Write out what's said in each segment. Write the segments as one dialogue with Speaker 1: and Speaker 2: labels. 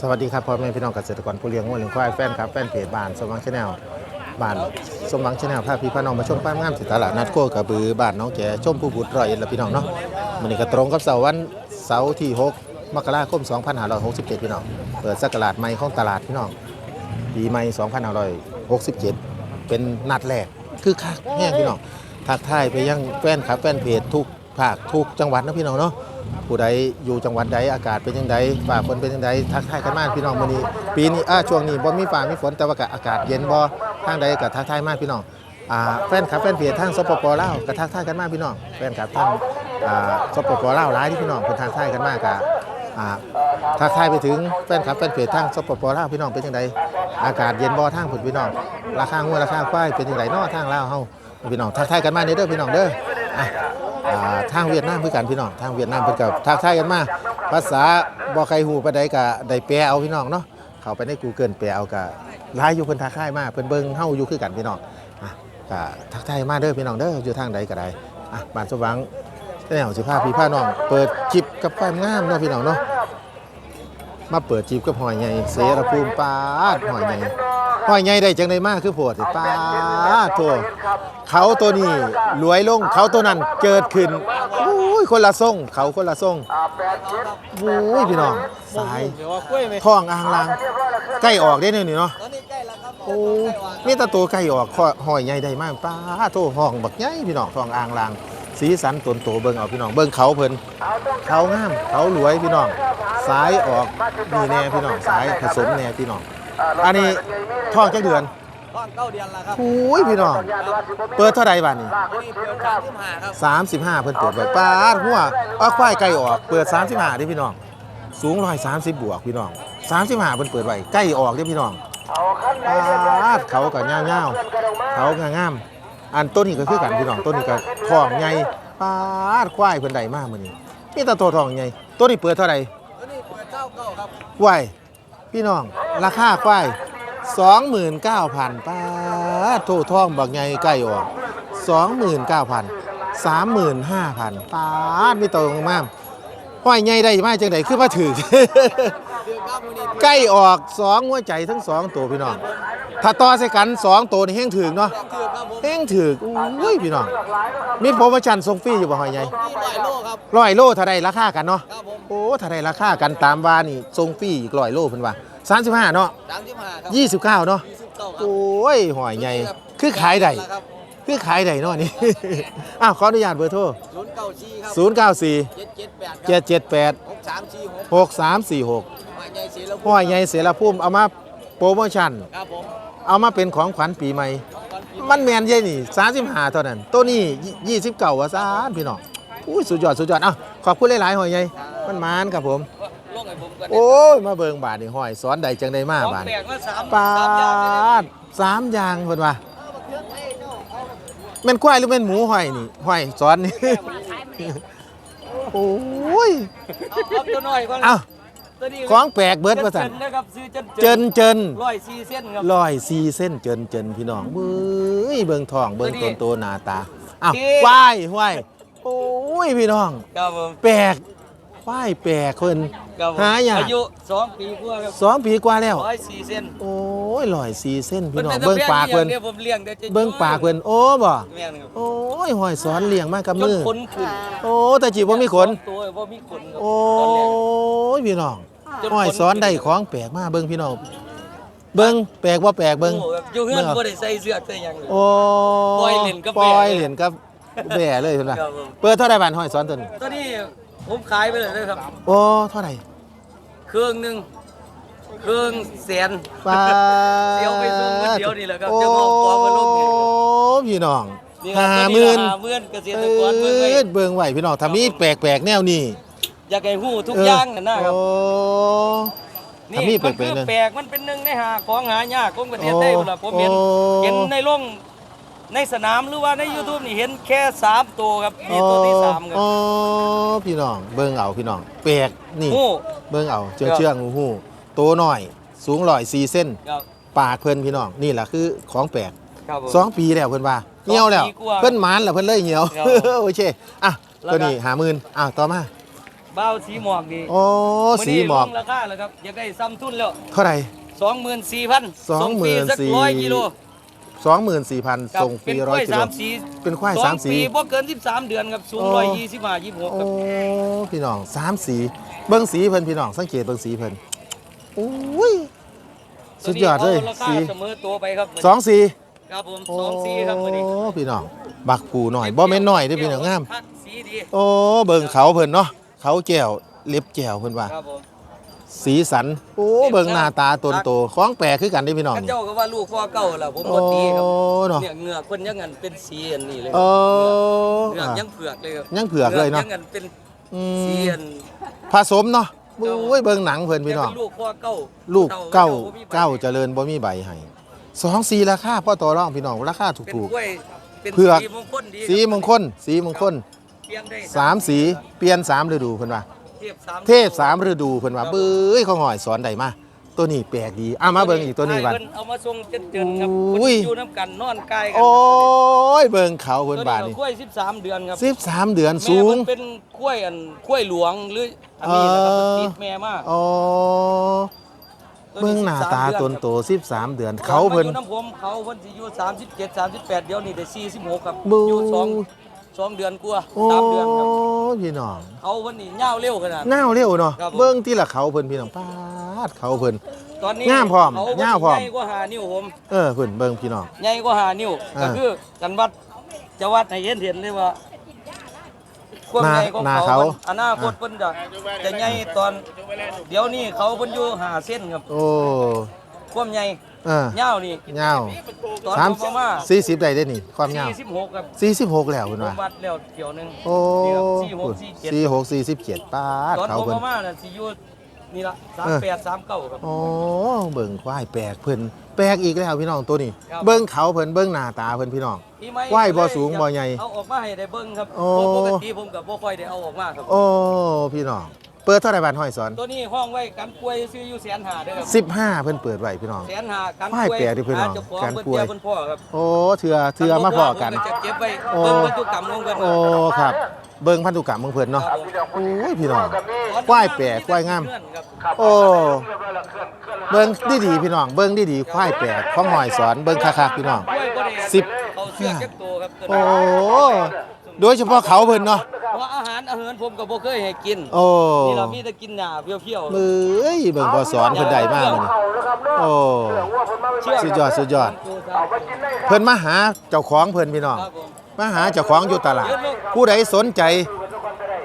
Speaker 1: สวัสดีครับพ่อแม่พี่น้องเกษตรกรผู้เลี้ยงวัวเลี้ยงควายแฟนครับแฟนเพจบ้านสมหวังชาแนลบ้านสมหวังชาแนลพาพี่พาน้องมาชมป้ายงามสิตลาดนัดโคกระบือบ้านน้องแก่ชมผู้บุตรร้อยเอ็ดละพี่น้องเนาะมันนี้ก็ตรงกับเสาร์วันเสาร์ที่ 6 มกราคม 2567 พี่น้องเปิดสักราชใหม่ของตลาดพี่น้องปีใหม่ 2567 เป็นนัดแรกคือคักแห้งพี่น้องทักทายไปยังแฟนครับแฟนเพจทุก ภาคทุกจังหวัดนะพี่น้องเนาะผู้ใดอยู่จังหวัดใดอากาศเป็นยังไงฝ่าฝนเป็นยังไงทักทายกันมากพี่น้องมื้อนี้ปีนี้อ่าช่วงนี้บ่มีฟ้ามีฝนแต่ว่าก็อากาศเย็นบ่ทางใดก็ทักทายมากพี่น้องอ่าแฟนคลับแฟนเพจทางสปปลาวก็ทักทายกันมากพี่น้องแฟนคลับทางอ่าสปปลาวหลายที่พี่น้องเพิ่นทักทายกันมากก็อ่าทักทายไปถึงแฟนคลับแฟนเพจทางสปปลาวพี่น้องเป็นยังไงอากาศเย็นบ่ทางพุ่นพี่น้องราคางัวราคาควายเป็นยังไงเนาะทางลาวเฮาพี่น้องทักทายกันมาเด้อพี่น้องเด้ออะ ทางเวียดนามเพื่อกันพี่น้องทางเวียดนามเพื่อกับทักทายกันมาภาษาบ่ใครหูปานใดก็ได้แปลเอาพี่น้องเนาะเข้าไปใน Google แปลเอาก็หลายอยู่เพิ่นทักทายมาเพิ่นเบิ่งเฮาอยู่คือกันพี่น้องอะก็ทักทายมาเด้อพี่น้องเด้ออยู่ทางใดก็ได้อะบ้านสว่างแนวสิพาพี่พาน้อง เปิดจิบกับความงามเนาะพี่น้องเนาะมาเปิดจิบกับหอยใหญ่เสรภูมิปาดหอยใหญ่ หอยใหญ่ได้จังไดมาคือโพดสิปาดโทเขาตัวนี้รวยลงเขาตัวนั้นเกิดขึ้นอุ้ยคนละทรงเขาคนละทรงอุ้ยพี่น้องสาย
Speaker 2: เดี๋ยวว่ากล้วยไหม
Speaker 1: ท้องอ่างลางใกล้ออกได้เนี่ยนี่เนาะ
Speaker 2: ตอนนี้ใกล้แล้วครับ
Speaker 1: โอ้นี่ตาตัวใกล้ออกข้อหอยใหญ่ได้มากป้าโตห้องบักใหญ่พี่น้องท้องอ่างลางสีสันตนโตเบิ่งเอาพี่น้องเบิ่งเขาเพิ่นเขางามเขารวยพี่น้องสายออกนี่แน่พี่น้องสายผสมแน่พี่น้อง อันนี้ท้องจักเดือน
Speaker 2: ก้อนเก้าเดือนแล้วครับ
Speaker 1: อุ้ยพี่น้อง เปิดเท่าใดบ้านนี้
Speaker 2: วันนี้เปิดการที่มาครับ
Speaker 1: 35เพิ่นเปิดไว้ป้าดหัวเอาควายไก่ออก เปิด35เด้พี่น้อง สูง130บวกพี่น้อง35เพิ่นเปิดไว้ไก่ออกเด้พี่น้องป้าดเขาก็ยาวๆเขาก็งามอันต้นนี้ก็คือกันพี่น้อง ต้นนี้ก็ทองใหญ่ป้าดควายเพิ่นได้มามื้อนี้มีแต่ตัวทองใหญ่ต้นนี้เปิดเท่าไหร่
Speaker 2: ตัวนี้เปิดเก้าเก้าครับ
Speaker 1: ควาย พี่น้อง ราคาควาย29,000ป้าดโททองบักใหญ่ไก่ออก 29,000 35,000ป้าดมีตรงมากห้อยใหญ่ได้มาจังไดคือมาถือ ใกล้ออกสองหัวใจทั้งสองตัวพี่น้อง ถ้าต่อใส่กันสองตัวนี่แห้งถึงเนาะ
Speaker 2: เดือนครับผม
Speaker 1: แห้งถึงอุ้ยพี่น้องมีโปรโมชั่นส่งฟรีอยู่บ่หอยใหญ่
Speaker 2: มีหลายโลครับ
Speaker 1: ร้อยโลถ้าได้ราคากันเนาะ
Speaker 2: ครับผม
Speaker 1: โอ้ถ้าได้ราคากันตามว่านี่ส่งฟรีอีกร้อยโลเพิ่นว่า35เนาะ
Speaker 2: สามสิบห้าครับ
Speaker 1: 29เนาะ
Speaker 2: ยี่สิบเก้าครับ
Speaker 1: โอ้ยหอยใหญ่คือขายได้
Speaker 2: ครับ
Speaker 1: คือขายได้เนาะนี่อ้าวขออนุญาตเบอร์โทร
Speaker 2: ศูนย์เก้าชี้ครับ
Speaker 1: 094
Speaker 2: เจ็ดเจ็ดแปด
Speaker 1: 778
Speaker 2: หกสามชี้หก
Speaker 1: 6346
Speaker 2: หอยใหญ่เสียแล้ว
Speaker 1: ห้อยใหญ่เสรภูมิเอามาโปรโมชั่น
Speaker 2: ครับผม
Speaker 1: เอามาเป็นของขวัญปีใหม่
Speaker 2: ก่อนปี
Speaker 1: มันแมนใช่นี่35เท่านั้น ตัวนี้29ว่าซานพี่น้องอุ้ยสุดยอดสุดยอดเอ้าขอบคุณหลายๆหอยใหญ่มันมานครับผม
Speaker 2: ลงให้ผมก่อน
Speaker 1: โอ้ย มาเบิงบาทนี่หอยสอนใดจังได้มา
Speaker 2: ของ
Speaker 1: บาท
Speaker 2: แปลกว่าสาม
Speaker 1: ปา
Speaker 2: สามอย่างเลยนะ
Speaker 1: ดสามอย่างเพิ่นว่าแม่นควายหรือแม่นหมูหอยนี่หอยสอนนี่โอ้ย
Speaker 2: เอาเอาตัวน้อยก่อน
Speaker 1: เอ้า
Speaker 2: ตัวนี้
Speaker 1: ของแปลกเบิดว่าซั่น
Speaker 2: เจนนะครับซื้อเจน
Speaker 1: เจินเจิน
Speaker 2: ร้อยสี่เส้นครับ
Speaker 1: ร้อยสี่เส้นเจินเจินพี่น้องเบ้ยเบิ่งทองเบิ่งต้นโตหน้าตาอ้าว
Speaker 2: เอ๊ะ
Speaker 1: ควายควายโอ้ยพี่น้อง
Speaker 2: ครับผม
Speaker 1: แปลกควายแปลกเพิ่น
Speaker 2: ครับผม
Speaker 1: หายาก
Speaker 2: อายุสองปีกว่าครับ
Speaker 1: สองปีกว่าแล้ว
Speaker 2: ร้อยสี่เส้น
Speaker 1: โอ้ยร้อยสี่เส้นพี่น้อง
Speaker 2: มั
Speaker 1: เบิ่ง
Speaker 2: แต่
Speaker 1: ปากเพิ่น
Speaker 2: ลี้ยงผมเลี้ยงแต่จะ
Speaker 1: เบิ่งปากเพิ่นโอ้บ่
Speaker 2: แม่นครับ
Speaker 1: โอ้ยหอยสอนเลี้ยงมากับ
Speaker 2: จน
Speaker 1: มือ
Speaker 2: ขนขึ้น
Speaker 1: โอ้แต่จีบ่มีขน
Speaker 2: สองตัวบ่มีขนครับ
Speaker 1: โอ้
Speaker 2: ตอนแรก
Speaker 1: ยพี่น้อง
Speaker 2: จนขน
Speaker 1: หอยสอนได้ของแปลกมาเบิ่งพี่น้องเบิ่งแปลกบ่แปลกเบิ่ง
Speaker 2: โอ้แบบอยู่เฮือน
Speaker 1: เบิ่งเอา
Speaker 2: บ่ได้ใส่เสื้อใส่หยังเลย
Speaker 1: โอ้
Speaker 2: ปล่อยเล่นกับ
Speaker 1: ปล่อย
Speaker 2: แบะเลย
Speaker 1: เล่นกับแบ่เลยเพิ่นว่า
Speaker 2: ครับผม
Speaker 1: เปิดเท่าใดบาทหอยสอนตัวนี้
Speaker 2: ตัวนี้ผมขายไปเลยนะครับ
Speaker 1: โอ้เท่าไหร่
Speaker 2: เครื่องหนึงเครื่องแสน
Speaker 1: ปา
Speaker 2: เสียวไปส่งมื้อเดียวนี่แหละครับจะเอาของมาลงนี่
Speaker 1: โอ้พี่น้อง
Speaker 2: นี่ครับ
Speaker 1: ห้า
Speaker 2: ตัว
Speaker 1: หมื่น
Speaker 2: ห้าหมื่นเกษต
Speaker 1: เอ
Speaker 2: รกรเบิ่งไว้
Speaker 1: อเบิ่งไว้พี่น้องถ้ามีแปลกๆแนวนี้
Speaker 2: อยากให้ฮู้ทุกอย่างนั่นนะครับ
Speaker 1: โอ้
Speaker 2: นี่
Speaker 1: ถ้ามี
Speaker 2: มัน
Speaker 1: แปล
Speaker 2: คื
Speaker 1: ก
Speaker 2: อ
Speaker 1: ๆนั่น
Speaker 2: แปลกมันเป็นหนึ่งในหาของหายากของประเทศได้พุ่นล่ะผมเห็น
Speaker 1: โอ้
Speaker 2: เห็นในโรงในสนามหรือว่าใน YouTube นี่เห็นแค่สามตัวครับนี่ตัวที่สามครับ
Speaker 1: อ๋อพี่น้อง เบิ่งเอาพี่น้อง แปลกนี่
Speaker 2: โอ้
Speaker 1: เบิ่งเอาเชื่อง
Speaker 2: ครับ
Speaker 1: เชื่องหูหูโตหน่อย สูงร้อยสี่เส้น
Speaker 2: ครับ
Speaker 1: ปากเพิ่นพี่น้อง นี่แหละคือของแปลก
Speaker 2: ครับผม
Speaker 1: สองปีแล้วเพิ่นว่าเหี่ยวแล้ว
Speaker 2: ปีกว่า
Speaker 1: เพิ่นหมานแล้วเพิ่นเลยเหี่ยว
Speaker 2: ครับ
Speaker 1: โอเคอะ
Speaker 2: แล้ว
Speaker 1: ตัว
Speaker 2: ก็
Speaker 1: นี้หาหมื่นอ้าวต่อมา
Speaker 2: บ้าวสีหมอกนี่
Speaker 1: โอ้สีหมอก
Speaker 2: มื้นี้ลงราคาแล้วครับอยากได้ซ้ำทุนแล้ว
Speaker 1: เท่าไหร่
Speaker 2: 24,000ส่งฟรีสัก
Speaker 1: 24,000
Speaker 2: ร้อยกิโล
Speaker 1: สองหมื่นสี่พัน
Speaker 2: ครับ
Speaker 1: ส่งฟรี
Speaker 2: เป็น
Speaker 1: ร้อย
Speaker 2: ก
Speaker 1: กิ
Speaker 2: ล้
Speaker 1: โล
Speaker 2: สามสี
Speaker 1: เป็นควาย
Speaker 2: สอง
Speaker 1: สามสี
Speaker 2: ปีบ่เกิน13เดือนครับสูง
Speaker 1: โอ้
Speaker 2: ร้อยยี่สิบห้ายี่สิบหก
Speaker 1: โอ้
Speaker 2: ครับ
Speaker 1: พี่น้องสามสีเบิ้งสีเพิ่นพี่น้องสังเกตเบิ้งสีเพิ่นโอ้ยสุดยอดเลย
Speaker 2: ตัวนี้เอาราคา
Speaker 1: สี
Speaker 2: เสมอตัวไปครับ
Speaker 1: สองสี
Speaker 2: ครับผมสองสีครับมื้อนี้
Speaker 1: โอ้พี่น้องบักผูหน่อยบ่แม่นน้อยเด้อพี่น้องงาม
Speaker 2: คักสีดี
Speaker 1: โอ้เบิ่งเขาเพิ่นเนาะ เขาแก้วเล็บแก้วเพิ่นว่า
Speaker 2: ครับผม
Speaker 1: สีสัน โอ้เบิ่งหน้าตาตนโตของแปลกคือกันเด้อพี่น้อง
Speaker 2: กัน
Speaker 1: นี่
Speaker 2: เจ้าก็ว่าลูกพ่อเก่าล่ะผม
Speaker 1: โอ้
Speaker 2: บ่ตีครับ
Speaker 1: เนาะ
Speaker 2: เนี่ยเหงือกเพิ่นยังงันเป็นสีอันนี้เลย
Speaker 1: เออ
Speaker 2: เหงือก
Speaker 1: อะ
Speaker 2: ยังเผือกเลยครับ
Speaker 1: ยังเผือกเลยเนาะ
Speaker 2: งงันเป็น
Speaker 1: อื
Speaker 2: สี
Speaker 1: ม
Speaker 2: อัน
Speaker 1: ผสมเนาะโอ้ยเบิ่งหนังเพิ่นพี่น้อง
Speaker 2: แกเป็นลูกพ่อเก่า
Speaker 1: ลูกเก้า
Speaker 2: บ่มีใบ
Speaker 1: เก้าเจริญบ่มีใบให้สองสีราคาพ่อต่อรองพี่น้องราคา
Speaker 2: เป็น
Speaker 1: ถูก
Speaker 2: กล้วยเป็น
Speaker 1: เผือก
Speaker 2: สีมงคลดี
Speaker 1: ๆ สีมงคลสีมงคล
Speaker 2: เพียงได้
Speaker 1: สามสีเปลี่ยนสามฤดูเพิ่นว่า
Speaker 2: เทพสาม
Speaker 1: เทพสามฤดูเพิ่นว่าเบ้ยเขาหอยสอนได้มาตัวนี้แปลกดีอะมาเบิ่งอีกตัวนี้บัด
Speaker 2: เพิ่เอามาส่งเจินๆครับ
Speaker 1: อุ้
Speaker 2: เพิ่
Speaker 1: ย
Speaker 2: นอยู่น้ำกันนอนกายกั
Speaker 1: โอ้ยเบิ่งเขาเพิ่นบาด
Speaker 2: ตัว
Speaker 1: นี่
Speaker 2: นี้กล้วย13 เดือนครับ
Speaker 1: 13 เดือน
Speaker 2: แม่
Speaker 1: สูง
Speaker 2: มันเป็นกล้วยอันกล้วยหลวงหรืออันนี้นะครับ
Speaker 1: เออ
Speaker 2: มันติดแม่มาก
Speaker 1: อ๋อเบิ่งหน้าตาตนโต13 เดือน เขาเพิ่น
Speaker 2: อยู่น้ำผมเขาเพิ่นสิอยู่37 38 เดี๋ยวนี้ได้46 ครับ
Speaker 1: บู
Speaker 2: อยู่สอง สองเดือนกว่า
Speaker 1: โอ้
Speaker 2: สามเดือนครับ
Speaker 1: พี่น้อง
Speaker 2: เขาเพิ่นนี่ยาวเร็วขนาด
Speaker 1: หน้าวเร็วเนาะ
Speaker 2: ครับผม
Speaker 1: เบิ่งที่ละเขาเพิ่นพี่น้องปาดเขาเพิ่น
Speaker 2: ตอนนี้
Speaker 1: งามพร้อม
Speaker 2: เขาเพิ่น
Speaker 1: ยาวพร้อม
Speaker 2: ใหญ่กว่าหานิ้วผม
Speaker 1: เออเพิ่นเบิ่งพี่น้อง
Speaker 2: ใหญ่กว่าหานิ้ว
Speaker 1: อ่า
Speaker 2: ก็คือกันวัดจะวัดให้เห็นเห็นเลยว่าความ
Speaker 1: หน้า
Speaker 2: ใหญ่ของ
Speaker 1: หน้า
Speaker 2: เขา
Speaker 1: เขา
Speaker 2: มันอนาคตเพิ่นจะจะใหญ่ตอน เดี๋ยวนี้เขาเพิ่นอยู่หาเส้นครับ
Speaker 1: โอ้
Speaker 2: ความใหญ่
Speaker 1: เออ
Speaker 2: เงาวนี่
Speaker 1: ยาว
Speaker 2: ตอน
Speaker 1: สาม
Speaker 2: ผมประมาณ
Speaker 1: สี่สิบได้เด้นี่ ความยาว
Speaker 2: 46ครับ
Speaker 1: สี่สิบหกแล้ว
Speaker 2: ผ
Speaker 1: เพิ่น
Speaker 2: ม
Speaker 1: ว่า
Speaker 2: วัดแล้วเกี่ยวหนึง
Speaker 1: โอ้
Speaker 2: นี่ครับสี่หกสี่เจ็ด
Speaker 1: สี่หกสี่สิบเจ็ดปาด
Speaker 2: ตอน
Speaker 1: เขา
Speaker 2: ผม
Speaker 1: เพิ่
Speaker 2: ป
Speaker 1: น
Speaker 2: ระมาณน่ะสิอยู่นี่ละ
Speaker 1: เออ
Speaker 2: 38 39ครับ
Speaker 1: โอ้เบิ่งควายแปลกเพิ่นแปลกอีกแล้วพี่น้องตัวนี้
Speaker 2: ครับ
Speaker 1: เบิ่งเขาเพิ่นเบิ่งหน้าตาเพิ่นพี่น้อง
Speaker 2: พี่ไม้
Speaker 1: ไหว้บ่สูงบ่ใหญ่
Speaker 2: เอาออกมาให้ได้เบิ่งครับ
Speaker 1: โอ้
Speaker 2: ปกติผมกับบ่ค่อยได้เอาออกมาครับ
Speaker 1: โอ้พี่น้อง เปิดเท่าไหร่บาทห้อยสอน
Speaker 2: ตัวนี้ห้องไว้กันกล้วยซื้ออยู่แสนหาเด้อครับ
Speaker 1: สิบห้าเพิ่นเปิดไว้พี่น้อง
Speaker 2: แสนหากัน
Speaker 1: ไหว้แปลกดิเพิ่น
Speaker 2: หา
Speaker 1: เนาะ
Speaker 2: เจ้าของ
Speaker 1: การ
Speaker 2: เพิ่น
Speaker 1: กล้วย
Speaker 2: เจ้าเพิ่นพ่อครับ
Speaker 1: โอ้เถื่อเถื่อมาพอกัน
Speaker 2: ผมจะเก็บไว้
Speaker 1: โอ้
Speaker 2: เบิ่งพันธุกรรมของเพิ่น
Speaker 1: โอ้ครับเบิ่งพันธุกรรมของเพิ่นเนาะ
Speaker 2: ครับผม
Speaker 1: โอ้ยพี่น้อง ควายแปลกควายงาม
Speaker 2: ครับ
Speaker 1: โอ้เบิ่งดีๆพี่น้อง เบิ่งดีๆควายแปลกของหอยสอนเบิ่งคักๆพี่น้อง
Speaker 2: กล้วยบ่ได้
Speaker 1: สิบ
Speaker 2: เขาเสื้อเก็บตัวครับตัว
Speaker 1: โอ้
Speaker 2: นี้
Speaker 1: โดยเฉพาะเขาเพิ่นเนาะ
Speaker 2: เพราะอาหารอาหารผมก็บ่เคยให้กิน
Speaker 1: โอ้
Speaker 2: นี่เรามีแต่กินหญ้าเพียวๆ
Speaker 1: มือเอ้ยเบิ่งพอสอนเพิ่นได้มากเลยนี่โอ้สุดยอดสุดยอด เพิ่นมาหาเจ้าของเพิ่นพี่น้อง
Speaker 2: ครับผม
Speaker 1: มาหาเจ้าของอยู่ตลาด ผู้ใดสนใจ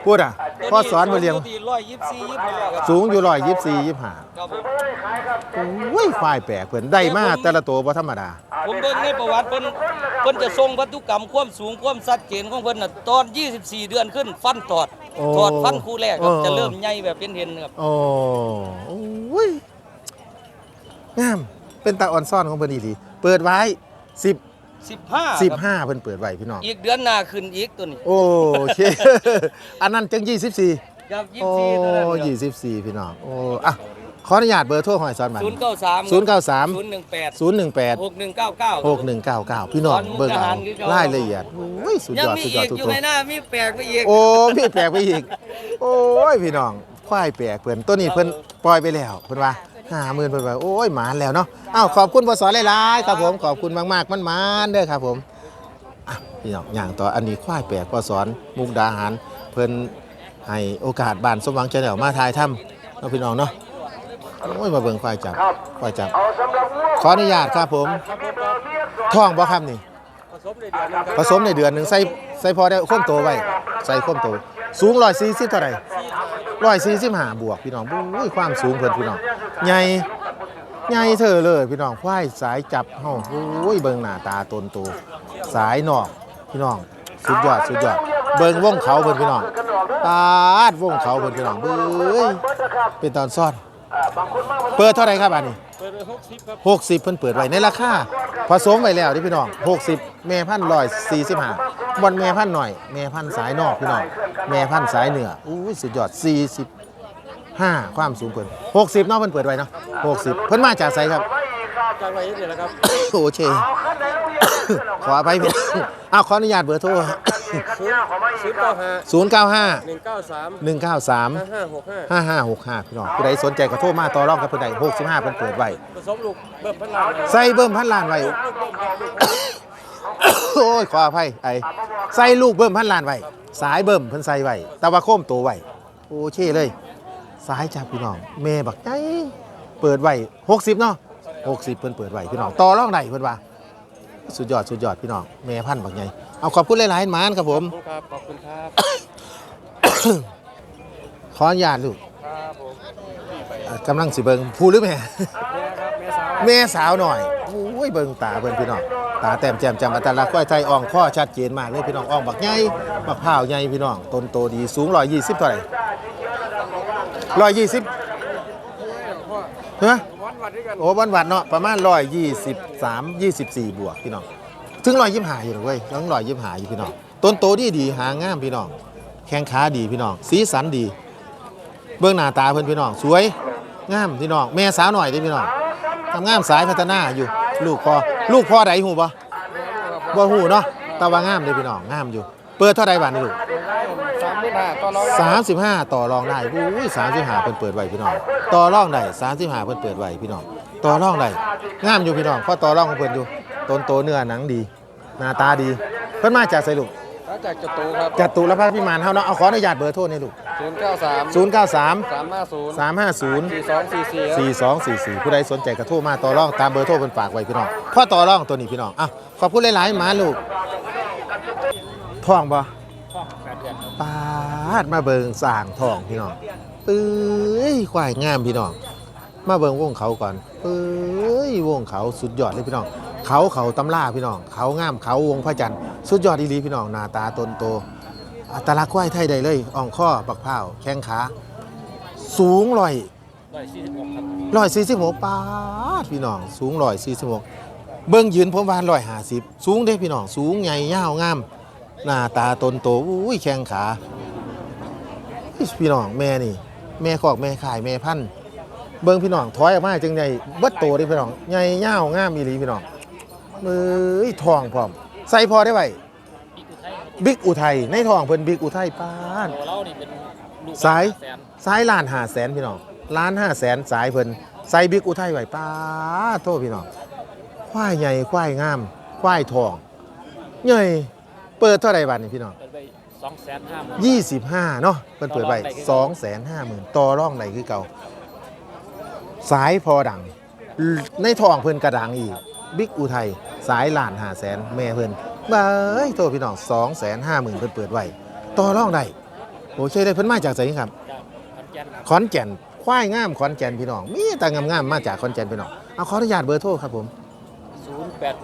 Speaker 1: พูดอะ พ่อสอนเพิ่นเลี้ยง
Speaker 2: ร้อยยี่สิบสี่ยี่สิบห้าครับ
Speaker 1: สูงอยู่124 25
Speaker 2: ครับผม
Speaker 1: โอ้ยควายแปลกเพิ่นได้มาแต่ละตัวบ่ธรรมดา
Speaker 2: ผมเบิ่งในประวัติเพิ่นเพิ่นจะทรงพันธุกรรมความสูงความชัดเจนของเพิ่นน่ะตอน 24 เดือนขึ้นฟันตอด
Speaker 1: โอ้
Speaker 2: ถอดฟันคู่แรกครับ
Speaker 1: เออ
Speaker 2: จะเริ่มใหญ่แบบเป็นเห็นครับ
Speaker 1: โอ้โอ้ยงาม เป็นตาอ่อนซ่อนของเพิ่นอีหลีเปิดไว้ 10
Speaker 2: 15ครับ
Speaker 1: 15เพิ่นเปิดไว้พี่น้อง
Speaker 2: อีกเดือนหน้าขึ้นอีกตัวนี้
Speaker 1: โอ้โอเค อันนั้นจัง24
Speaker 2: ครับ
Speaker 1: โอ้
Speaker 2: 24ตัวนั้นครับ
Speaker 1: 24พี่น้อง โอ้อะขออนุญาตเบอร์โทรหอยซอนมา
Speaker 2: 093
Speaker 1: 093
Speaker 2: 018
Speaker 1: 018
Speaker 2: 6199
Speaker 1: 6199พี่น้องเบิ่งเอารายละเอียดโอ้ยสุด
Speaker 2: ยั
Speaker 1: ย
Speaker 2: ง
Speaker 1: อด
Speaker 2: มี
Speaker 1: สุดยอ
Speaker 2: อี
Speaker 1: ด
Speaker 2: ก
Speaker 1: ทุก
Speaker 2: อยู่
Speaker 1: ตัว
Speaker 2: ในหน้ามีแปลกไปอีก
Speaker 1: โอ้มีแปลกไปอีก โอ้ยพี่น้องควายแปลกเพิ่นตัวนี้เพิ่นปล่อยไปแล้วเพิ่นว่า ห้าหมื่นเพิ่นว่าโอ้ยหมานแล้วเนาะอ้าวขอบคุณพอสอนหลายๆครับผมขอบคุณมากๆมันมานๆเด้อครับผมอะพี่น้องอย่างต่ออันนี้ควายแปลกพอสอนมุกดาหารเพิ่นให้โอกาสบ้านสมหวังชาแนลมาถ่ายทำเนาะพี่น้องเนาะโอ้ยมาเบิ่งควายจับควายจับขออนุญาตครับผมท้องบ่ครับนี่
Speaker 2: ผสมในเดือนหนึงครับ
Speaker 1: ผสมในเดือนหนึ่งใส่ใส่พอได้ข้มโตไว้ใส่ข้มโต สูงร้อยสี่สิบเท่าไหร่ ร้อยสี่สิบห้าบวกพี่น้องบุ้ยความสูงเพิ่นพี่น้องใหญ่ใหญ่เธอเลยพี่น้องควายสายจับเฮาโอ้ยเบิ่งหน้าตาตนโตสายนอกพี่น้องสุดยอดสุดยอดเบิ่งวงเขาเพิ่นพี่น้องปาดวงเขาเพิ่นพี่น้องเบ้ยเป็นตอนซ่อน เปิดเท่าไหร่ครับอันนี้
Speaker 2: เปิด60ครับ
Speaker 1: หกสิบเพิ่นเปิดไว้ในราคาผสมไว้แล้วที่พี่น้องหกสิบแม่พันร้อยสี่สิบห้า บนแม่พันหน่อย แม่พันสายนอกพี่น้องแม่พันสายเหนืออู้ยสุดยอดสี่สิบห้าความสูงเพิ่นหกสิบเนาะเพิ่นเปิดไว้เนาะหกสิบเพิ่นมาจากไสครับ
Speaker 2: จากไรนี่แหละครับ
Speaker 1: โอเค ขออภัยพี่อ้าวขออนุญาตเบอร์โทร
Speaker 3: ศูนย์เก้าห้า
Speaker 1: ศูนย์เก้าห้า
Speaker 3: หนึ่งเก้าสาม
Speaker 1: หนึ่งเก้าสาม
Speaker 3: ห้าห้าหกห้า
Speaker 1: ห้าห้าหกห้าพี่น้องผู้ใดสนใจก็โทรมาต่อรองกับผู้ใดหกสิบห้าเพิ่นเปิดไว้
Speaker 3: ผสมลูกเบิ่มพันล้าน
Speaker 1: ใส่เบิ่มพันล้านไว้ โอ้ยขออภัยไอ้ใส่ลูกเบิ่มพันล้านไว้สายเบิ่มเพิ่นใส่ไว้แต่ว่าโค้มตัวไว้โอเคเลย สายจากพี่น้องแม่บักใจเปิดไว้60เนาะ60เพิ่นเปิดไว้พี่น้องต่อรองได้เพิ่นว่าสุดยอดสุดยอดพี่น้องแม่พันธุ์บักใหญ่เอาขอบคุณหลายๆหมานครับผม
Speaker 3: ขอบคุณครับขอบคุณครับ
Speaker 1: ขออนุญาตลูก
Speaker 3: ครับผม
Speaker 1: อะกำลังสิเบิงผู้หรือแม่
Speaker 3: แม่ครับแม่สาว
Speaker 1: แม่สาวหน่อยโอ้ยเบิงตาเบิ่งพี่น้อง ตาแต้มแจ่มจำอัตลักษณ์ก้อยไทยอ่องข้อชัดเจนมากเลยพี่น้องอ่องบักใหญ่บักพร้าวใหญ่พี่น้องต้นโตดีสูง120เท่าไหร่120ฮะ
Speaker 3: วันวัดด้ย
Speaker 1: โอ้วันวัดเนาะประมาณ123 24บสามยี่สิบสี่บวกพี่น้องถึง125อยู่สิบหรอกเลยเว้ยยัง125อยู่พี่น้องต้นโตดีดีหางามพี่น้อง แข้งขาดีพี่น้อง สีสันดี เบื้องหน้าตาเพิ่อนพี่น้อง สวยงามพี่น้องแม่สาวหน่อยด้พี่น้องทำงามสายพัฒนาอยู่ ลูกพอ ลูกพ่อใดหูบ่บ่หูเนาะแต่ว่างามเด้พี่น้องงามอยู่ เปิดเท่าใดบาทนี่ลูก
Speaker 3: สามหมื่นห้าต่อรอง
Speaker 1: 35ต่อรองได้อุ้ย35เพิ่นเปิดไว้พี่น้องต่อรองได้35เพิ่นเปิดไว้พี่น้องต่อรองได้งามอยู่พี่น้องเพราะต่อรองของเพิ่นอยู่ต้นโตเนื้อหนังดี หน้าตาดี เพิ่นมาจากไสลูก
Speaker 3: มาจากจตุครับ
Speaker 1: จัตุรพัฒน์พิมานเฮาเนาะเอาขออนุญาตเบอร์โทรนี่ลูก
Speaker 3: ศูนย์เก้าสาม
Speaker 1: 093
Speaker 3: สามห้าศูนย์
Speaker 1: 350
Speaker 3: สี่สองสี่สี่
Speaker 1: 4244 ผู้ใดสนใจกระโทรมาต่อรองตามเบอร์โทรเพิ่นฝากไว้พี่น้องพ่อต่อรองตัวนี้พี่น้องอะขอบคุณหลายๆหมาลูกท้องบ่ปาดมาเบิงสร้างท้องพี่น้องเอ้ยควายงามพี่น้อง มาเบิงวงเขาก่อนเอ้ยวงเขาสุดยอดเลยพี่น้อง เขาเขาตำล่าพี่น้อง เขางามเขาวงพระจันทร์สุดยอดดีๆพี่น้องหน้าตาตนโต อัตลักษณ์ควายไทยได้เลยอ่องข้อบักพร้าวแข้งขา สูงลอย
Speaker 2: ร้อยสี่สิบหกครับ
Speaker 1: ร้อยสี่สิบหกปาดพี่น้อง สูงร้อยสี่สิบหกเบิ้งยืนผมว่าร้อยห้าสิบสูงเด้พี่น้อง สูงใหญ่ยาวงาม หน้าตาตนโตอุ้ยแข้งขาอิ๊ยพี่น้องแม่นี่ แม่คอกแม่ขายแม่พันธุ์เบิ้งพี่น้องถอยออกมาจังไงเบิดโตเด้พี่น้องใหญ่ยาวงามอีหลีพี่น้องเอ้ยทองพร้อม ใส่พอได้ไหว บิ๊กอุทัยในทองเพิ่นบิ๊กอุทัยปาด
Speaker 2: ตัวเรานี่เป็นลูก
Speaker 1: สาย
Speaker 2: แสน
Speaker 1: สายล้านห้าแสนพี่น้องล้านห้าแสนสายเพิ่นใส่บิ๊กอุทัยไว้ป้าดโทษพี่น้องควายใหญ่ควายงามควายทองใหญ่เปิดเท่าไหร่บาทนี่พี่น้อง
Speaker 2: เปิดไปสองแสนห้าหมื่น
Speaker 1: 25เนาะเพิ่นเปิดไว้2 5 0 0 0 0ต่อร่องไหนคือเก่าสายพอดัง ในทองเพิ่นกระดังอีก บิ๊กอุทัยสายล้านห้าแสนแม่เพิ่น บ้าเอ้ยโทษพี่น้อง2 5 0 0 0 0เพิ่นเปิดไว้ต่อร่องได้โอเคได้เพิ่นมาจากไสครับ
Speaker 2: จากขอนแก่นครับ
Speaker 1: ขอนแก่นควายงามขอนแก่นพี่น้อง มีแต่งามๆมาจากขอนแก่นพี่น้อง เอาขออนุญาตเบอร์โทรครับผม
Speaker 2: ศูนย์แปด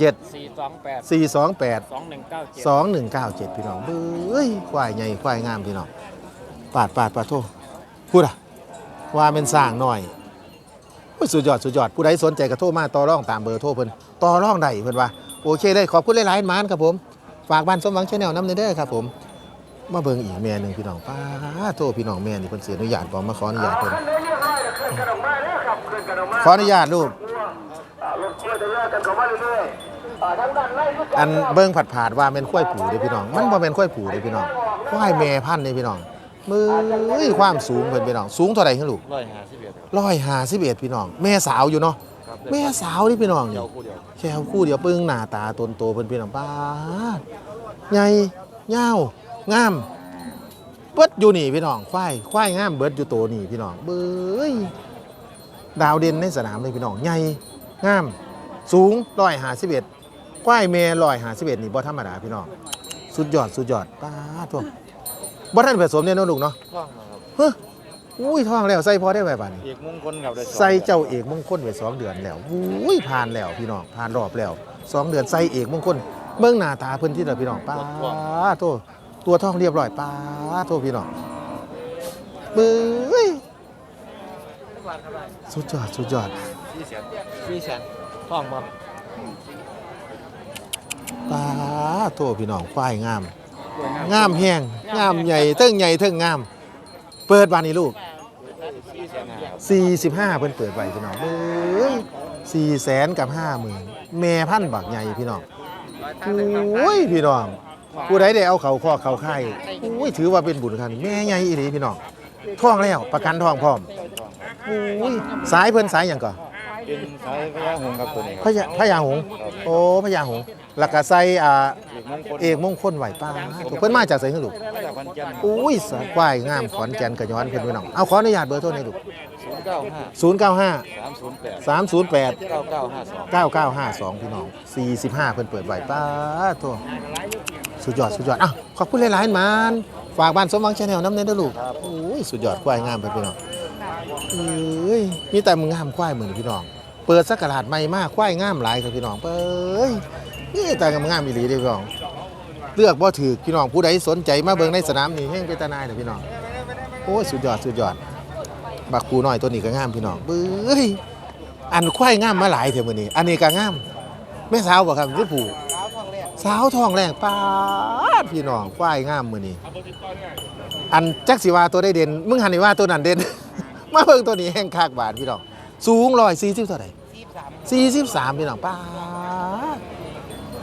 Speaker 2: เจ็ด
Speaker 1: 087
Speaker 2: สี่สองแปด
Speaker 1: 428
Speaker 2: สองหนึ่งเก้าเจ็ด
Speaker 1: 2197 พี่น้องเบ้ยควายใหญ่ควายงามพี่น้อง ปาดปาดปาดโทรพูดอะว่าเป็นสร้างหน่อยโอ้ยสุดยอดสุดยอดผู้ใดสนใจก็โทรมาต่อรองตามเบอร์โทรเพิ่นต่อรองได้เพิ่นว่า โอเคเลยขอบคุณหลายๆหมานครับผมฝากบ้านสมหวังชาแนลน้ำในเด้อครับผมมาเบิ่งอีกแม่หนึ่งพี่น้องป้าดโทรพี่น้องแม่นี่เพิ่นเสียอนุญาตบอกมาขออนุญาตเพิ่นขออนุญาตลูกอันเบิ้งผัดผาดว่าเป็นข้วยผูเด้อพี่น้อง มันบ่เป็นข้วยผูเด้อพี่น้องควายแม่พันธุ์เด้อพี่น้องมือความสูงเพิ่นพี่น้องสูงเท่าไหร่ครับลูก
Speaker 3: ร้อยห้าสิบเอ็ด
Speaker 1: ร้อยห้าสิบเอ็ดพี่น้อง แม่สาวอยู่เนาะ
Speaker 3: ครับ
Speaker 1: แม่สาวนี่พี่น้อง
Speaker 3: เดี
Speaker 1: นี่
Speaker 3: ยวคู่เดียว
Speaker 1: แค่คู่เดียวปึ้งหน้าตาตนโตเพิ่นพี่น้องป้าดใหญ่ยาวงาม เบิดอยู่นี่พี่น้องควายควายงามเบิดอยู่โตนี่พี่น้องเบ้ยดาวเด่นในสนามเลยพี่น้องใหญ่งาม สูงร้อยหาสิบเอ็ดควายเมย์ร้อยหาสิบเอ็ดนี่บ่ธรรมดาพี่น้องสุดยอดสุดยอดป้าดทั่วบ่ท่านผสมเนี่ยเนาะลูกเนาะ
Speaker 3: ท่องมาครับ
Speaker 1: เฮ้ย อุ้ยท้องแล้วใส่พอได้ไหมบ้านี้
Speaker 3: เอกมงคลครับได้อง
Speaker 1: ใส่เจ้าเอกมงคลไว้สองเดือนแล้วอุ้ยผ่านแล้วพี่น้องผ่านรอบแล้วสองเดือนใส่เอกมงคลเบิ่งหน้าตาเพิ่นที่เด้อพี่น้องป้าดโทตัวท้องเรียบร้อยป้าดโทพี่น้องเบ้ยสุดยอดสุดยอด
Speaker 3: สี่แสนสี่แสนท่องมา
Speaker 1: ปลาโทพี่น้องควายงาม งามแห้งงามใหญ่เทิงใหญ่เทิงงาม เปิดบานนี้ลูก
Speaker 3: สี่แสนห้าครับ
Speaker 1: 45เพิ่นเปิดไว้พี่น้องเอ้ย4แสนกับ50,000แม่พันธุ์บักใหญ่พี่น้องโอ้ยพี่น้อง ผู้ใดได้เอาเขาข้อเขาไข่อุ้ยถือว่าเป็นบุญคันแม่ใหญ่อีหลีพี่น้องท้องแล้วประกันท้องพร้อมอุ้ยสายเพิ่นสายหยังก่อน
Speaker 3: เป็นสายพญาหงส์ครับตัวนี้
Speaker 1: พญาพญาหงส์โอ้พญาหงส์แล้วก็ใส่อ่า
Speaker 3: เอก มงคล
Speaker 1: เอกมงคลไหวป้าถูกเพิ่นมาจากไสคือลูก
Speaker 3: มาจากพันแก่น
Speaker 1: อุ้ยสายควายงามขอนแก่นกระย้อนเพิ่นพี่น้องเอาขออนุญาตเบอร์โทรหน่อยลูก
Speaker 3: ศูนย์เก้าห้า
Speaker 1: 095
Speaker 3: สามศูนย์แปด
Speaker 1: 308
Speaker 3: เก้าเก้าห้าสอง
Speaker 1: 9952 พี่น้อง 45 เพิ่นเปิดไหวป้าโทสุดยอด สุดยอดอะขอบคุณหลายๆหมานฝากบ้านสมหวังชาแนลน้ำเน้นด้วยลูกโอ้ยสุดยอดควายงามเพิ่นพี่น้องเอ้ยมีแต่มึงงามควายเหมือนพี่น้อง เปิดสักกระดาษใหม่มากควายงามหลายครับพี่น้องเป้ย นี่แต่งามๆอีหลีเด้อพี่น้อง เลือกบ่ถือพี่น้องผู้ใดสนใจมาเบิ่งในสนามนี่แห่งเป็นตาหนายเด้อพี่น้อง โอ้ยสุดยอดสุดยอด บักปูน้อยตัวนี้ก็งามพี่น้องเบ้ยอันควายงามมาหลายเถอะมื้อนี้ อันนี้ก็งามแม่สาวบ่ครับหรือผู้สาวทองแรงป้าดพี่น้องควายงามมื้อนี้ อันจักสิว่าตัวได้เด่นมึงหันนี่ว่าตัวนั้นเด่น มาเบิ่งตัวนี้แห่งคากบาทพี่น้องสูง140เท่าใด43 พี่น้องป้าด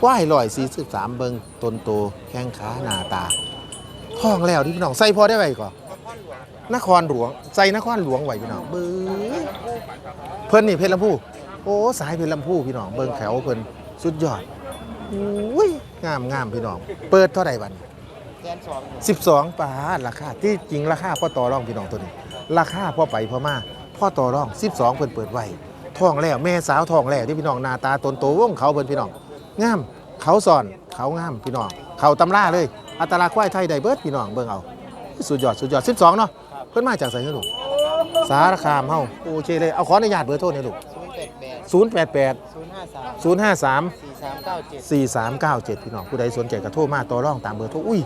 Speaker 1: ว่าย143เบิงต้นโตแข้งขาหน้าตาท้องแล้วที่พี่น้องใส่พอได้ไว้ก่อนนครหลวงใจนครหลวงไหวพี่น้องเบิ้งเพิ่นนี่เพชรลำพูโอ้สายเพชรลำพูพี่น้องเบิงแถวเพิ่นสุดยอดอุ้ยงามงามพี่น้อง เปิดเท่าใดบัน
Speaker 3: สนสอง
Speaker 1: สิบสองบาราคาที่จริงราคาพ่อต่อรองพี่น้องตัวนี้ ราคาพ่อไปพ่อมาพ่อต่อรองสิบสองเพิ่นเปิดไว้ทองแล้วแม่สาวทองแล้วที่พี่น้องหน้าตาตนโตวงเขาเพิ่นพี่น้อง งาม เขาสอนเขางามพี่น้อง เขาตำราเลย อัตราควายไทยไดเบิร์ดพี่น้องเบิ่งเอา สุดยอดสุดยอด 12 เนาะเพิ่นมาจากไสเฮาลูกสารคามเฮาโอเคเลย เอาขออนุญาตเบอร์โทรหน่อยลูก
Speaker 3: ศูนย์แปดแปด
Speaker 1: 088
Speaker 3: ศูนย์ห้าสาม
Speaker 1: 053
Speaker 3: สี่สามเก้าเจ็ด
Speaker 1: 4397 พี่น้องผู้ใดสนใจก็โทรมาต่อรองตามเบอร์โทรอุ้ย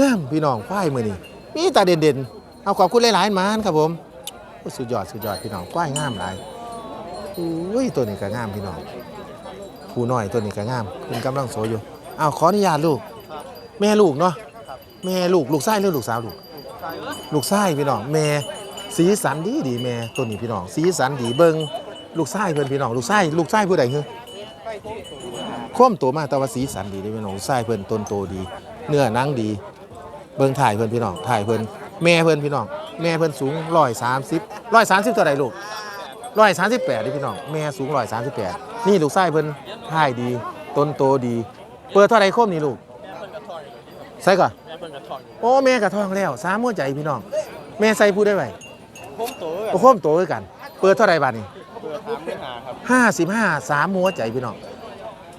Speaker 1: งามพี่น้องควายมื้อนี้มีตาเด่นๆ เอาขอบคุณหลายๆมานครับผมสุดยอดสุดยอดพี่น้องควายงามหลายอุ้ยตัวนี้ก็งามพี่น้อง ผู้น้อยตัวนี้ก็งามเพิ่นกำลังโสอยู่เอาขออนุญาตลูก แม่ลูกเนาะแม่ลูกลูกชายหรือลูกสาวลูกลูกชายพี่น้องแม่สีสันดีดีแม่ตัวนี้พี่น้องสีสันดีเบิงลูกชายเพิ่อนพี่น้องลูกชายลูกชายผู้ใดคือคว่ำตัวมาแต่ว่าสีสันดีเด้อพี่น้องลูกชายเพิ่อนต้นโตดี เนื้อนังดี เบิงถ่ายเพิ่อนพี่น้องถ่ายเพิ่อนแม่เพิ่อนพี่น้องแม่เพิ่อนสูง130 130เท่าใดลูก138เด้อพี่น้องแม่สูง138 นี่ลูกชายเพิ่นถ่ายดี ต้นโตดี เปิดเท่าใดคมนี่ลูกใส่ก่อน
Speaker 3: แม่เพิ่งกระถอง
Speaker 1: โอ้แม่กระท้องแล้วสามหัวใจพี่น้อง แม่ใส่ผู้ได้ไหม
Speaker 3: ผมโต
Speaker 1: โอ้โคมโตด้วยกัน เปิดเท่าไหรบาทนี่
Speaker 3: เปิดถามเนื้อหาครับ
Speaker 1: ห้าสิบห้าสามหัวใจพี่น้อง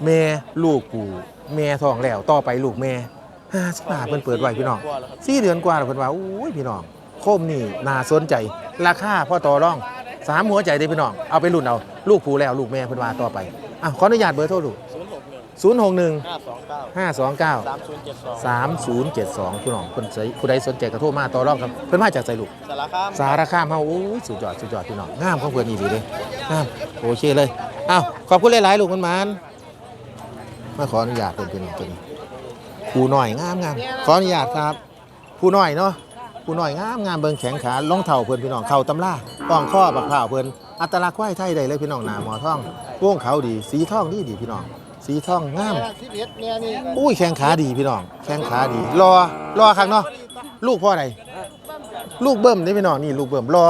Speaker 1: แม่ลูกปู่แม่ท้องแล้วต่อไปลูกแม่ห้าสิบห้าเพิ่นเปิดไว้พี่น้อง
Speaker 3: กว่าแล้วครับ
Speaker 1: สี่เดือนกว่าแล้วเพิ่นว่าอุ้ยพี่น้องโคมนี่น่าสนใจ ราคาพ่อต่อรอง สามหัวใจได้พี่น้อง เอาไปรุ่นเอา ลูกปู่แล้วลูกแม่เพิ่นว่าต่อไปอะขออนุญาตเบอร์โทรลูก
Speaker 3: ศูนย์หกหนึ่ง
Speaker 1: ศูนย์หกหนึ่ง
Speaker 3: ห้าสองเก้า
Speaker 1: ห้าสองเก้า
Speaker 3: สามศูนย์เจ็ดสอง
Speaker 1: 3072พี่น้องคนใสผู้ใดสนใจก็โทรมาต่อรองครับเพิ่นมาจากไสลูก
Speaker 3: สารคาม
Speaker 1: สารคามเฮาโอ้ยสุดยอดสุดยอดพี่น้องงามของเพิ่นอีหลีเด้งามโอเคเลยอ้าวขอบคุณหลายๆลูกมันมันมาขออนุญาตเพิ่นพี่น้องตัวนี้ผู้น้อยงามงามขออนุญาตครับผู้น้อยเนาะ ผู้น้อยงามงามเบิ่งแข็งขารองเท้าเพิ่นพี่น้องเข่าตำราป้องข้อบักพร้าเพิ่นอัตลักษณ์ควายไทยได้เลยพี่น้องหนาหมอทองวงเขาดี สีทองดีดีพี่น้อง สีทองงาม
Speaker 3: อุ้ย
Speaker 1: แข้งขาดีพี่น้อง แข้งขาดีรอรอครั้งเนาะลูกพ่อใดลูกเบิ่มนี่พี่น้องนี่ลูกเบิ่มรอ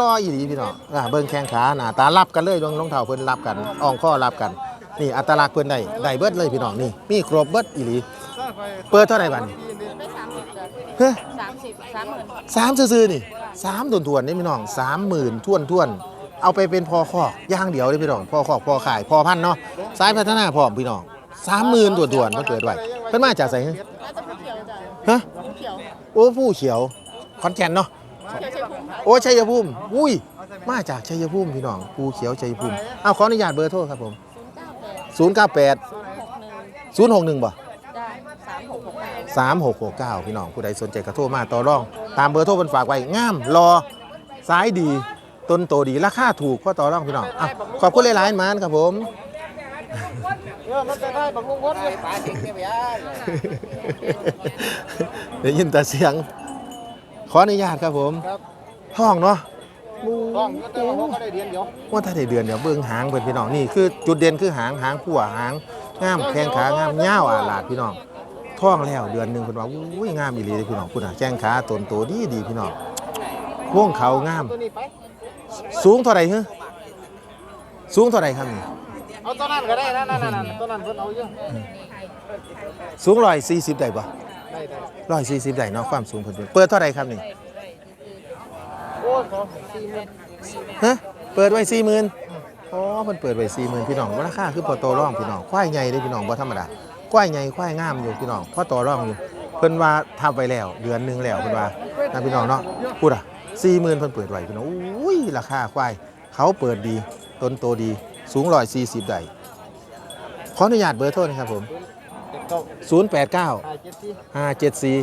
Speaker 1: รออีหลีพี่น้องอ่าเบิ่งแข้งขาหน้าตารับกันเลยรองรองเท้าเพิ่นรับกันอ่องข้อรับกัน นี่อัตลักษณ์เพิ่นได้ได้เบิดเลยพี่น้องนี่มีครบเบิดอีหลี เปิดเท่าไหร่บัดนี้เฮ้
Speaker 4: สามสิบสามหมื่น
Speaker 1: สามซื่อๆนี่สามทวนๆนี่พี่น้องสามหมื่นท่วนท่วนๆเอาไปเป็นพอคอกอย่างเดียวเลยพี่น้องพอคอกพอขายพอพันธุ์เนาะสายพัฒนาพร้อมพี่น้องสามหมื่นทวนๆเพิ่นเปิดไว้เพิ่นมาจากไส
Speaker 4: น่าจะผู้เขียวจ้ะ
Speaker 1: ฮะ
Speaker 4: ผู้เขียว
Speaker 1: โอ้ผู้เขียวขอนแก่นเนาะ
Speaker 4: ผู้เขียวใช่ภูมิค่ะ
Speaker 1: โอ้ชัยภูมิ อุ้ย มาจากชัยภูมิพี่น้องผู้เขียวชัยภูมิ เอาขออนุญาตเบอร์โทรครับผม
Speaker 4: ศูนย์เก้าแปด
Speaker 1: 098
Speaker 4: ศูนย์หกหนึ่ง
Speaker 1: 061บ่
Speaker 4: ได้สามหกหกเก้า
Speaker 1: 3669 พี่น้องผู้ใดสนใจก็โทรมาต่อรอง ตามเบอร์โทรเพิ่นฝากไว้งามรอสายดี ต้นโตดี ราคาถูกพอต่อรองพี่น้องอะขอบคุณหลายๆหมานครับผม
Speaker 3: เออมันจะได้บักลุงพดเลยปลาทิ้งเนี่ยไปอะ
Speaker 1: ได้ยินแต่เสียง ขออนุญาตครับผม
Speaker 3: ครับ
Speaker 1: ห้องเนาะ
Speaker 3: ต้องก็แต่ว่าเขาก็ได้เรียนเดียว
Speaker 1: ว่าถ้าได้เดือนเดี๋ยวเบิ่งหางเพิ่นพี่น้องนี่คือจุดเด่นคือหางหางผัวหางงามแข้งขางามยาวอาลาดพี่น้อง ท้องแล้วเดือนหนึงเพิ่นว่าอุ้ยงามอีหลีเลยพี่น้องพุ่นน่ะแข้งขาต้นโตดีดีพี่น้องวงเขางาม
Speaker 3: ตัวนี้ไป
Speaker 1: สูงเท่าไหร่ฮะสูงเท่าไหร่ครับนี่
Speaker 3: เอาตัวนั้นก็ได้นะนั่นนั่นตัวนั้นเพิ่นเอาเยอะ
Speaker 1: สูง140ได้บ่
Speaker 3: ได้ได้
Speaker 1: 140ได้เนาะความสูงเพิ่นเปิดเท่าไหร่ครับนี่
Speaker 3: โอ้ยขอสี่หมื่น
Speaker 1: ฮะเปิดไว้40,000อ๋อเพิ่นเปิดไว้40,000พี่น้องราคาคือพอโตร่องพี่น้องควายใหญ่เด้พี่น้องบ่ธรรมดา ควายใหญ่ควายงามอยู่พี่น้องพอตร่องอยู่เพิ่นว่าทับไว้แล้ว เดือนหนึงแล้วเพิ่นว่านะพี่น้องเนาะพูดอะ40,000เพิ่นเปิดไว้พี่น้องอุ้ยราคาควายเขาเปิดดีต้นโตดีสูง140ได้ขออนุญาตเบอร์โทรนะครับผม
Speaker 3: เด็กเก้า
Speaker 1: 089
Speaker 3: ห้าเจ็ดสี่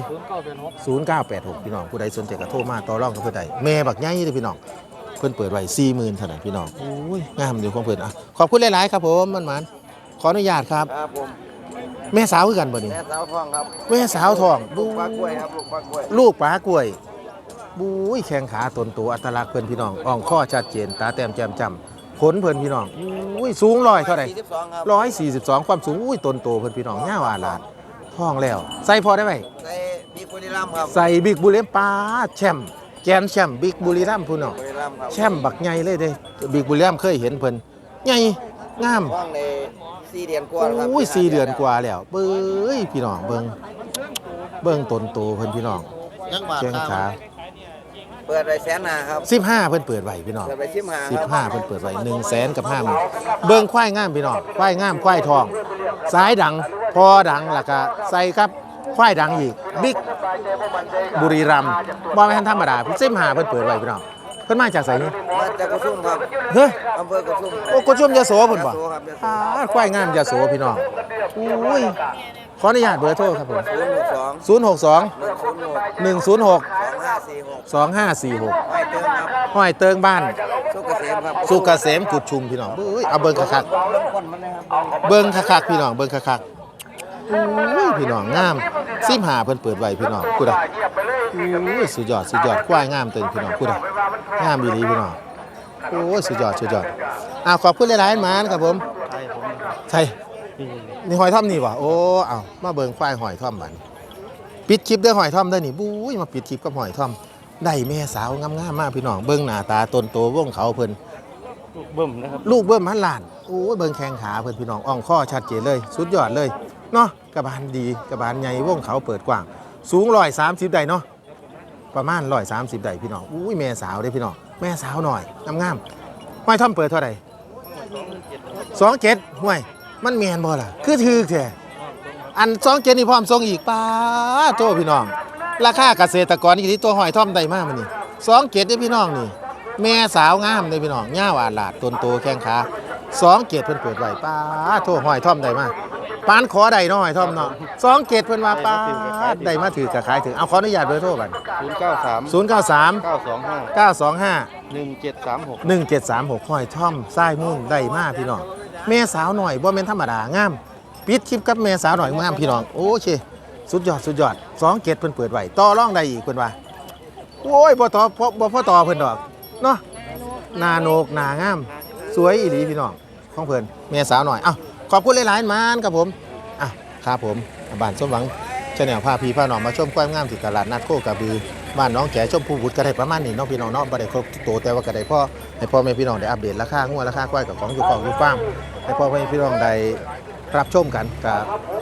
Speaker 1: 574
Speaker 3: ศูนย์เก้าเป็นหก
Speaker 1: 0986 พี่น้องผู้ใดสนใจก็โทรมาต่อรองกับเพิ่นได้แม่บักใหญ่เลยพี่น้องเพิ่นเปิดไว้40,000เท่านั้นพี่น้องโอ้ยงามอยู่ของเพิ่นอะขอบคุณหลาย ๆ ครับผมมันหมันขออนุญาตครับ
Speaker 3: ครับผม
Speaker 1: แม่สาวคือกันบ่นี่
Speaker 3: แม่สาวทองครับ
Speaker 1: แม่สาวทองบู
Speaker 3: ปลากล้วยครับลูกปลากล้วย
Speaker 1: ลูกปลากล้วยบู้ยแข้งขาตนตัวอัตลักษณ์เพิ่นพี่น้องอ่องข้อชัดเจน ตาแต้มแจ่มจ้ำขนเพิ่นพี่น้องอุ้ยสูงร้อยเท่าไหร่
Speaker 3: สี่สิบสองครับ
Speaker 1: ร้อยสี่สิบสองความสูงอุ้ยตนโตเพิ่นพี่น้องย่าวอาลาดท้องแล้ว ใส่พอได้ไหม
Speaker 3: ใส่มีบุรีรัมย์ครับ
Speaker 1: ใส่บิ๊กบุรีรัมย์ปลาแชมป์แกนแชมป์บิ๊กบุรีรัมย์พุ่นเนาะ
Speaker 3: บุรีรัมย์ครับ
Speaker 1: แชมป์บักใหญ่เลยเด้บิ๊กบุรีรัมย์เคยเห็นเพิ่นใหญ่งาม
Speaker 3: ว่างใน สี่เดือนกว่าแล้วครับ
Speaker 1: อุ้ยสี่เดือนกว่าแล้วเบ้ยพี่น้องเบิ่งเบิ่งตนโตเพิ่นพี่น้อง
Speaker 3: ยังบาท
Speaker 1: แข้งขา
Speaker 3: เปิดไว้แสนนาครับ
Speaker 1: 15เพิ่นเปิดไว้พี่น้อง
Speaker 3: เปิดไว้สิบห้า
Speaker 1: สิบห้าเพิ่นเปิดไว้หนึ่งแสนกับห้าหมื่นเบิ่งควายงามพี่น้องควายงามควายทองสายดังพอดังแล้วก็ใส่ครับควายดังอีกบิ๊กบุรีรัมย์บ่แม่นธรรมดาสิบห้าเพิ่นเปิดไว้พี่น้องเพิ่นมาจากไสนี่
Speaker 3: มาจากกุสุมครับ
Speaker 1: เฮ้ย
Speaker 3: อำเภอกุสุม
Speaker 1: โอ้กดชมยโสเพิ่นบ่
Speaker 3: ยโสครับยโส
Speaker 1: อ่าควายงามยโสพี่น้องอุ้ยขออนุญาตเบอร์โทรครับผม
Speaker 3: ศูนย์หกสอง
Speaker 1: 062
Speaker 3: หนึ่งศูนย์หก
Speaker 1: 106
Speaker 3: สองห้าสี่หก
Speaker 1: 2546
Speaker 3: ไม่เติมครับ
Speaker 1: ห้อยเติงบ้าน
Speaker 3: สุกเกษมครับ
Speaker 1: สุกเกษมกุดชุมพี่น้องเอ้ยเอาเบิ่งคักๆ
Speaker 3: เบิ้งคนมันนะครับ
Speaker 1: เบิ่งคักๆพี่น้องเบิ่งคักๆ อุ้ยพี่น้องงามซิมหาเพิ่นเปิดไว้พี่น้องพูดอะอุ้ยสุดยอดสุดยอดควายงามเต็มพี่น้องพูดอะงามอีหลีพี่น้องโอ้ยสุดยอดสุดยอดอ่าขอบคุณหลายๆหมานครับผมใช่นี่หอยท่อมนี่วะโอ้เอามาเบิ่งควายหอยท่อมบัดนี้ปิดคลิปเด้อหอยท่อมเด้อนี่บุ้ยมาปิดคลิปกับหอยท่อมได้แม่สาวงามๆมากพี่น้องเบิ่งหน้าตาต้นโตวงเขาเพิ่น
Speaker 2: เบิ่มนะครับ
Speaker 1: ลูกเบิ้มหันหลานโอ้ยเบิ่งแข้งขาเพิ่นพี่น้องอ่องข้อชัดเจนเลย สุดยอดเลย เนาะกระบาลดีกระบาลใหญ่วงเขาเปิดกว้าง สูงร้อยสามสิบได้เนาะประมาณร้อยสามสิบได้พี่น้องอุ้ยแม่สาวเด้พี่น้องแม่สาวหน่อยงามๆห้อยท่อมเปิดเท่าไหร่สองเจ็ดห้วยมันแมนบ่ล่ะ คือถือแท้อันสองเจ็ดนี่พร้อมส่งอีกป้าโตพี่น้อง ราคาเกษตรกรนี่ที่ตัวหอยท่อมได้มากมันนี่สองเจ็ดได้พี่น้องนี่ แม่สาวงามเลยพี่น้องย่าวาลาดตนโตแข้งขาสองเกตเพิ่นเปิดไว้ป้าโทษหอยท่อมได้มาก ปานขอได้เนาะหอยท่อมเนาะสองเกตเพิ่นว่าป้าได้มาถือกระขายถึงเอาขออนุญาตเบอร์โทรบัด
Speaker 3: ศูนย์เก้าสาม
Speaker 1: ศูนย์เก้าสาม
Speaker 3: เก้าสองห้า
Speaker 1: เก้าสองห้า
Speaker 3: หนึ่งเจ็ดสามหก
Speaker 1: หนึ่งเจ็ดสามหกหอยท่อมไส้มุ่งได้มาพี่น้องแม่สาวหน่อยบ่แม่นธรรมดางามปิดคลิปกับแม่สาวหน่อยงามพี่น้องโอเคสุดยอดสุดยอดสองเกตเพิ่นเปิดไว้ต่อรองได้อีกเพิ่นว่าโอ้ยบ่ต่อบ่บ่พอต่อเพิ่นดอกเนาะหนาโหนกหนางาม สวยอีหลีพี่น้องของเพิ่นเมียสาวหน่อยอ้าว ขอบคุณหลายๆมานครับผมอะครับผมบ้านสมหวังชาแนลพาพี่พาน้องมาชมความงามที่ตลาดนัดโคกระบือบ้านน้องแก่ชมพูบุตรก็ได้ประมาณนี้น้องพี่น้องเนาะบ่ได้ครบโตแต่ว่าก็ได้พ่อให้พ่อแม่พี่น้องได้อัปเดตราคางวดราคาควายกับของอยู่กองอยู่ฟาร์มให้พ่อแม่พี่น้องได้รับชมกันก็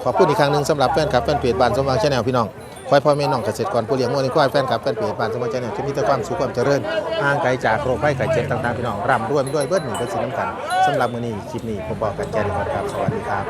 Speaker 1: ขอบคุณอีกครั้งหนึ่งสำหรับแฟนคลับแฟนเพจบ้านสมหวังชาแนลพี่น้อง คอยพ่อแม่น้องเกษตรกรผู้เลี้ยงวัวนี่ควายแฟนคลับแฟนเพจบ้านสมหวังชาแนลที่มีแต่ความสุขความเจริญห่างไกลจากโรคภัยไข้เจ็บต่างๆพี่น้องร่ำรวยด้วยเบิดหนึ่งเป็นสิ่งสำคัญสำหรับมื้อนี้คลิปนี้ผมบอกกันแค่นี้อนครับ สวัสดีครับ